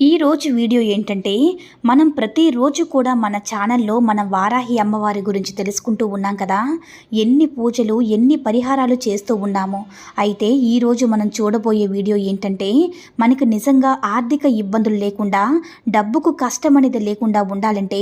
ఈరోజు వీడియో ఏంటంటే మనం ప్రతిరోజు కూడా మన ఛానల్లో మన వారాహి అమ్మవారి గురించి తెలుసుకుంటూ ఉన్నాం కదా. ఎన్ని పూజలు ఎన్ని పరిహారాలు చేస్తూ ఉన్నాము. అయితే ఈరోజు మనం చూడబోయే వీడియో ఏంటంటే మనకు నిజంగా ఆర్థిక ఇబ్బందులు లేకుండా డబ్బుకు కష్టం అనేది లేకుండా ఉండాలంటే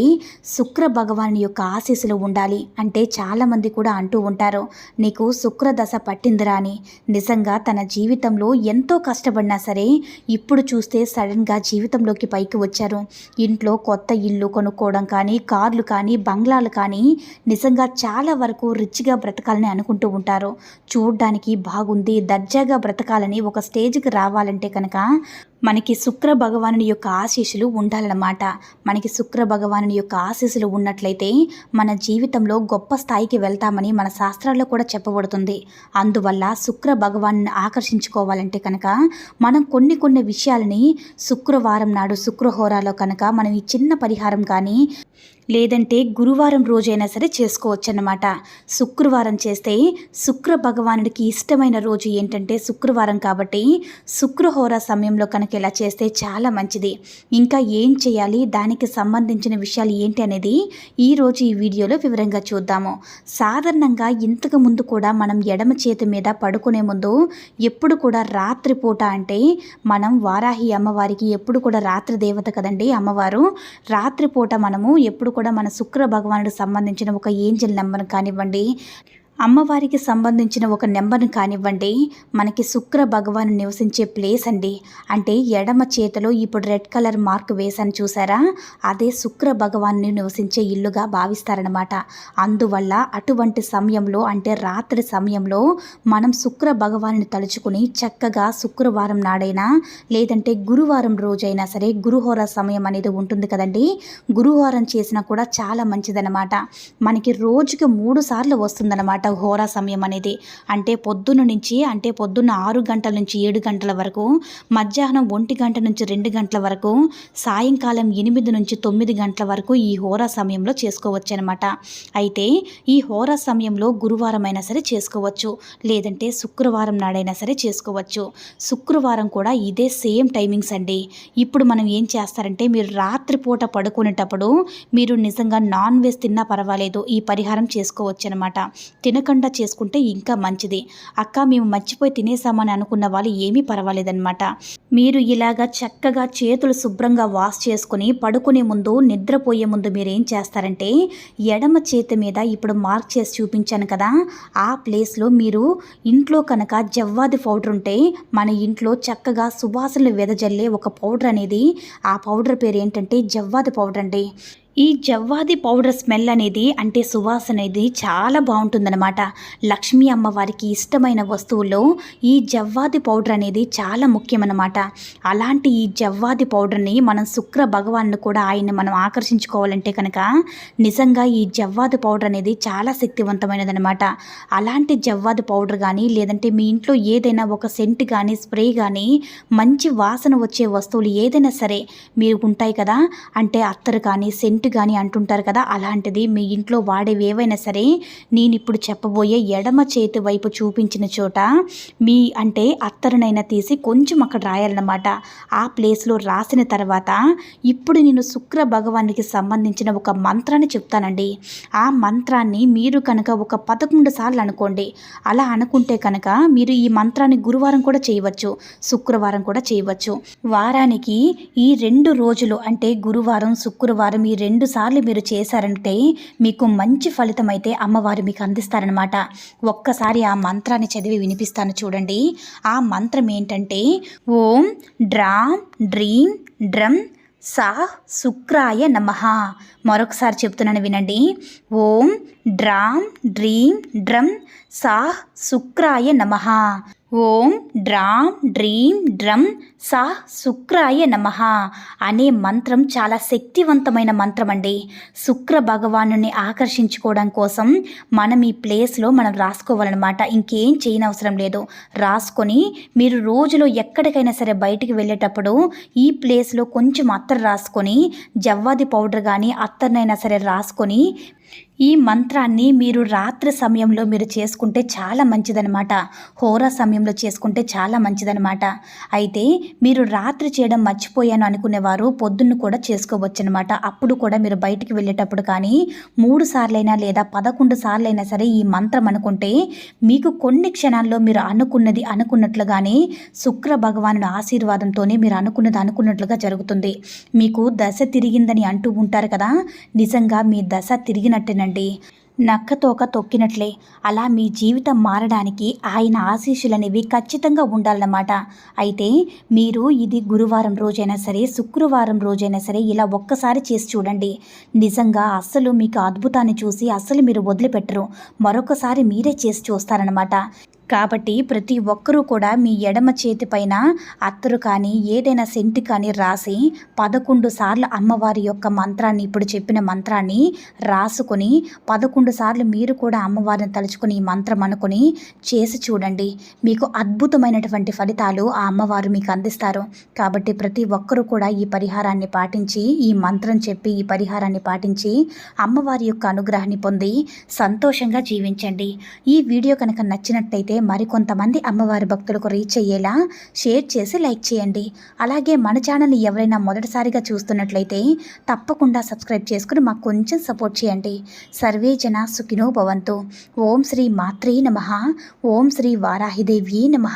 శుక్ర భగవాన్ యొక్క ఆశీస్సులు ఉండాలి అంటే చాలామంది కూడా అంటూ ఉంటారు నీకు శుక్ర దశ పట్టిందిరా అని. నిజంగా తన జీవితంలో ఎంతో కష్టపడినా సరే ఇప్పుడు చూస్తే సడన్గా జీవితంలోకి పైకి వచ్చారు. ఇంట్లో కొత్త ఇల్లు కొనుక్కోవడం కానీ కార్లు కానీ బంగ్లాలు కానీ నిజంగా చాలా వరకు రిచ్గా బ్రతకాలని అనుకుంటూ ఉంటారు. చూడ్డానికి బాగుంది దర్జాగా బ్రతకాలని ఒక స్టేజ్కి రావాలంటే కనుక మనకి శుక్ర భగవానుని యొక్క ఆశీస్సులు ఉండాలన్నమాట. మనకి శుక్ర భగవానుని యొక్క ఆశీస్సులు ఉన్నట్లయితే మన జీవితంలో గొప్ప స్థాయికి వెళ్తామని మన శాస్త్రాల్లో కూడా చెప్పబడుతుంది. అందువల్ల శుక్ర భగవాన్ని ఆకర్షించుకోవాలంటే కనుక మనం కొన్ని కొన్ని విషయాలని శుక్రవారం నాడు శుక్రహోరాలో కనుక మనం ఈ చిన్న పరిహారం కానీ లేదంటే గురువారం రోజైనా సరే చేసుకోవచ్చు అన్నమాట శుక్రవారం చేస్తే శుక్ర భగవానుడికి ఇష్టమైన రోజు ఏంటంటే శుక్రవారం కాబట్టి శుక్రహోర సమయంలో కనుక ఇలా చేస్తే చాలా మంచిది. ఇంకా ఏం చేయాలి? దానికి సంబంధించిన విషయాలు ఏంటి అనేది ఈరోజు ఈ వీడియోలో వివరంగా చూద్దాము. సాధారణంగా ఇంతకు ముందు కూడా మనం ఎడమ చేతి మీద పడుకునే ముందు ఎప్పుడు కూడా రాత్రిపూట అంటే మనం వారాహి అమ్మవారికి ఎప్పుడు కూడా రాత్రి దేవత కదండి అమ్మవారు. రాత్రిపూట మనము ఎప్పుడు కూడా మన శుక్ర భగవానుడికి సంబంధించిన ఒక ఏంజల్ నెంబర్ కానివ్వండి అమ్మవారికి సంబంధించిన ఒక నెంబర్ని కానివ్వండి మనకి శుక్ర భగవాన్ నివసించే ప్లేస్ అండి. అంటే ఎడమ చేతిలో ఇప్పుడు రెడ్ కలర్ మార్క్ వేశాను చూసారా? అదే శుక్ర భగవాన్ని నివసించే ఇల్లుగా భావిస్తారనమాట అందువల్ల అటువంటి సమయంలో అంటే రాత్రి సమయంలో మనం శుక్ర భగవాన్ని తలుచుకుని చక్కగా శుక్రవారం నాడైనా లేదంటే గురువారం రోజైనా సరే గురుహోర సమయం అనేది ఉంటుంది కదండి. గురువారం చేసినా కూడా చాలా మంచిదనమాట మనకి రోజుకి మూడు సార్లు వస్తుందన్నమాట హోరా సమయం అనేది. అంటే పొద్దున్న నుంచి అంటే పొద్దున్న ఆరు గంటల నుంచి ఏడు గంటల వరకు మధ్యాహ్నం ఒంటి గంట నుంచి రెండు గంటల వరకు సాయంకాలం ఎనిమిది నుంచి తొమ్మిది గంటల వరకు ఈ హోరా సమయంలో చేసుకోవచ్చు అనమాట అయితే ఈ హోరా సమయంలో గురువారం అయినా సరే చేసుకోవచ్చు. లేదంటే శుక్రవారం నాడైనా సరే చేసుకోవచ్చు. శుక్రవారం కూడా ఇదే సేమ్ టైమింగ్స్ అండి. ఇప్పుడు మనం ఏం చేస్తారంటే మీరు రాత్రిపూట పడుకునేటప్పుడు మీరు నిజంగా నాన్ వెజ్ తిన్నా పర్వాలేదు ఈ పరిహారం చేసుకోవచ్చు అనమాట తినకుండా చేసుకుంటే ఇంకా మంచిది. అక్క మేము మర్చిపోయి తినేసామని అనుకున్న వాళ్ళు ఏమీ పర్వాలేదన్నమాట. మీరు ఇలాగా చక్కగా చేతులు శుభ్రంగా వాష్ చేసుకుని పడుకునే ముందు నిద్రపోయే ముందు మీరు ఏం చేస్తారంటే ఎడమ చేతి మీద ఇప్పుడు మార్క్ చేసి చూపించాను కదా ఆ ప్లేస్లో మీరు ఇంట్లో కనుక జవ్వాది పౌడర్ ఉంటే మన ఇంట్లో చక్కగా సువాసనలు వెదజల్లే ఒక పౌడర్ అనేది ఆ పౌడర్ పేరు ఏంటంటే జవ్వాది పౌడర్ అండి. ఈ జవ్వాది పౌడర్ స్మెల్ అనేది అంటే సువాసన అనేది చాలా బాగుంటుందన్నమాట. లక్ష్మీ అమ్మవారికి ఇష్టమైన వస్తువుల్లో ఈ జవ్వాది పౌడర్ అనేది చాలా ముఖ్యమన్నమాట. అలాంటి ఈ జవ్వాది పౌడర్ని మనం శుక్ర భగవాన్ని కూడా ఆయన్ని మనం ఆకర్షించుకోవాలంటే కనుక నిజంగా ఈ జవ్వాది పౌడర్ అనేది చాలా శక్తివంతమైనదనమాట అలాంటి జవ్వాది పౌడర్ కానీ లేదంటే మీ ఇంట్లో ఏదైనా ఒక సెంట్ కానీ స్ప్రే కానీ మంచి వాసన వచ్చే వస్తువులు ఏదైనా సరే మీరు ఉంటాయి కదా అంటే అత్తరు కానీ సెంట్ కానీ అంటుంటారు కదా అలాంటిది మీ ఇంట్లో వాడేవి ఏవైనా సరే నేను ఇప్పుడు చెప్పబోయే ఎడమ చేతి వైపు చూపించిన చోట మీ అంటే అత్తరునైనా తీసి కొంచెం అక్కడ రాయాలన్నమాట. ఆ ప్లేస్లో రాసిన తర్వాత ఇప్పుడు నేను శుక్ర భగవానికి సంబంధించిన ఒక మంత్రాన్ని చెప్తానండి. ఆ మంత్రాన్ని మీరు కనుక ఒక పదకొండు సార్లు అనుకోండి. అలా అనుకుంటే కనుక మీరు ఈ మంత్రాన్ని గురువారం కూడా చేయవచ్చు శుక్రవారం కూడా చేయవచ్చు. వారానికి ఈ రెండు రోజులు అంటే గురువారం శుక్రవారం ఈ రెండు రెండు సార్లు మీరు చేశారంటే మీకు మంచి ఫలితం అయితే అమ్మవారు మీకు అందిస్తారనమాట ఒక్కసారి ఆ మంత్రాన్ని చదివి వినిపిస్తాను చూడండి. ఆ మంత్రం ఏంటంటే ఓం డ్రామ్ డ్రీమ్ డ్రమ్ సా శుక్రాయ నమ. మరొకసారి చెప్తున్నాను వినండి. ఓం డ్రామ్ డ్రీమ్ డ్రమ్ సా శుక్రాయ నమ. ఓం డ్రామ్ డ్రీమ్ డ్రమ్ సా శుక్రాయ నమ అనే మంత్రం చాలా శక్తివంతమైన మంత్రం అండి శుక్ర భగవాను ఆకర్షించుకోవడం కోసం మనం ఈ ప్లేస్లో మనం రాసుకోవాలన్నమాట. ఇంకేం చేయనవసరం లేదు. రాసుకొని మీరు రోజులో ఎక్కడికైనా సరే బయటికి వెళ్ళేటప్పుడు ఈ ప్లేస్లో కొంచెం అత్తరు రాసుకొని జవ్వాది పౌడర్ కానీ అత్తర్నైనా సరే రాసుకొని ఈ మంత్రాన్ని మీరు రాత్రి సమయంలో మీరు చేసుకుంటే చాలా మంచిదనమాట హోరా సమయంలో చేసుకుంటే చాలా మంచిదనమాట అయితే మీరు రాత్రి చేయడం మర్చిపోయాను అనుకునేవారు పొద్దున్న కూడా చేసుకోవచ్చు అనమాట అప్పుడు కూడా మీరు బయటికి వెళ్ళేటప్పుడు కానీ మూడు సార్లైనా లేదా పదకొండు సార్లైనా సరే ఈ మంత్రం అనుకుంటే మీకు కొన్ని క్షణాల్లో మీరు అనుకున్నది అనుకున్నట్లుగానే శుక్ర భగవాను ఆశీర్వాదంతోనే మీరు అనుకున్నది అనుకున్నట్లుగా జరుగుతుంది. మీకు దశ తిరిగిందని అంటూ ఉంటారు కదా. నిజంగా మీ దశ తిరిగినట్టేనండి. నక్కతోక తొక్కినట్లే. అలా మీ జీవితం మారడానికి ఆయన ఆశీస్సులనేవి ఖచ్చితంగా ఉండాలన్నమాట. అయితే మీరు ఇది గురువారం రోజైనా సరే శుక్రవారం రోజైనా సరే ఇలా ఒక్కసారి చేసి చూడండి. నిజంగా అస్సలు మీకు అద్భుతాన్ని చూసి అస్సలు మీరు వదిలిపెట్టరు. మరొకసారి మీరే చేసి చూస్తారనమాట కాబట్టి ప్రతి ఒక్కరూ కూడా మీ ఎడమ చేతి పైన అత్తరు కానీ ఏదైనా సెంటి కానీ రాసి పదకొండు సార్లు అమ్మవారి యొక్క మంత్రాన్ని ఇప్పుడు చెప్పిన మంత్రాన్ని రాసుకొని పదకొండు సార్లు మీరు కూడా అమ్మవారిని తలుచుకుని ఈ మంత్రం అనుకొని చేసి చూడండి. మీకు అద్భుతమైనటువంటి ఫలితాలు ఆ అమ్మవారు మీకు అందిస్తారు. కాబట్టి ప్రతి ఒక్కరూ కూడా ఈ పరిహారాన్ని పాటించి ఈ మంత్రం చెప్పి ఈ పరిహారాన్ని పాటించి అమ్మవారి యొక్క అనుగ్రహాన్ని పొంది సంతోషంగా జీవించండి. ఈ వీడియో కనుక నచ్చినట్టయితే మరికొంతమంది అమ్మవారి భక్తులకు రీచ్ అయ్యేలా షేర్ చేసి లైక్ చేయండి. అలాగే మన ఛానల్ని ఎవరైనా మొదటిసారిగా చూస్తున్నట్లయితే తప్పకుండా సబ్స్క్రైబ్ చేసుకుని మాకు కొంచెం సపోర్ట్ చేయండి. సర్వే జన సుఖినో భవంతు. ఓం శ్రీ మాత్రే నమ. ఓం శ్రీ వారాహిదేవి నమ.